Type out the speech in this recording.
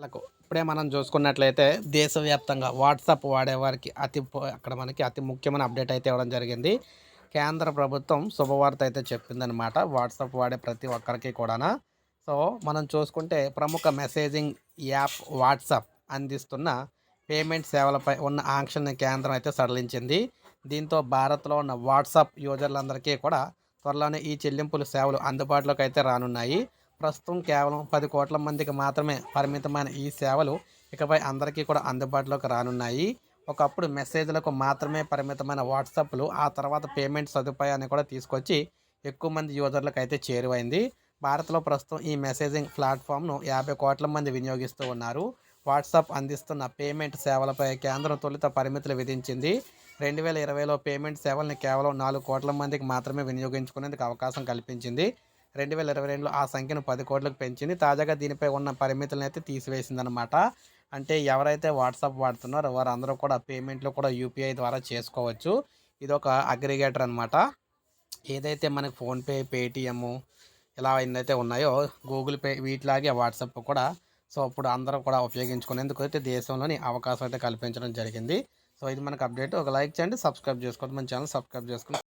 వాళ్ళకు ఇప్పుడే మనం చూసుకున్నట్లయితే దేశవ్యాప్తంగా వాట్సాప్ వాడేవారికి అతి అక్కడ మనకి అతి ముఖ్యమైన అప్డేట్ అయితే ఇవ్వడం జరిగింది. కేంద్ర ప్రభుత్వం శుభవార్త అయితే చెప్పిందనమాట వాట్సాప్ వాడే ప్రతి ఒక్కరికి కూడానా. సో మనం చూసుకుంటే ప్రముఖ మెసేజింగ్ యాప్ వాట్సాప్ అందిస్తున్న పేమెంట్ సేవలపై ఉన్న ఆంక్షల్ని కేంద్రం అయితే సడలించింది. దీంతో భారత్లో ఉన్న వాట్సాప్ యూజర్లందరికీ కూడా త్వరలోనే ఈ చెల్లింపుల సేవలు అందుబాటులోకి అయితే రానున్నాయి. ప్రస్తుతం కేవలం పది కోట్ల మందికి మాత్రమే పరిమితమైన ఈ సేవలు ఇకపై అందరికీ కూడా అందుబాటులోకి రానున్నాయి. ఒకప్పుడు మెసేజ్లకు మాత్రమే పరిమితమైన వాట్సాప్లు ఆ తర్వాత పేమెంట్ సదుపాయాన్ని కూడా తీసుకొచ్చి ఎక్కువ మంది యూజర్లకు అయితే చేరువైంది. భారత్లో ప్రస్తుతం ఈ మెసేజింగ్ ప్లాట్ఫామ్ను యాభై కోట్ల మంది వినియోగిస్తూ ఉన్నారు. వాట్సాప్ అందిస్తున్న పేమెంట్ సేవలపై కేంద్రం తొలుత పరిమితులు విధించింది. రెండు వేల ఇరవైలో పేమెంట్ సేవల్ని కేవలం నాలుగు కోట్ల మందికి మాత్రమే వినియోగించుకునేందుకు అవకాశం కల్పించింది. రెండు వేల ఇరవై రెండులో ఆ సంఖ్యను పది కోట్లకు పెంచింది. తాజాగా దీనిపై ఉన్న పరిమితులను అయితే తీసివేసిందనమాట. అంటే ఎవరైతే వాట్సాప్ వాడుతున్నారో వారందరూ కూడా పేమెంట్లు కూడా యూపీఐ ద్వారా చేసుకోవచ్చు. ఇది ఒక అగ్రిగేటర్ అనమాట. ఏదైతే మనకు ఫోన్పే పేటిఎమ్ ఇలా ఎన్నైతే ఉన్నాయో గూగుల్ పే వీటిలాగే వాట్సాప్ కూడా. సో ఇప్పుడు అందరూ కూడా ఉపయోగించుకునేందుకు అయితే దేశంలోని అవకాశం అయితే కల్పించడం జరిగింది. సో ఇది మనకు అప్డేట్. ఒక లైక్ చేయండి సబ్స్క్రైబ్ చేసుకోండి మన ఛానల్ సబ్స్క్రైబ్ చేసుకుని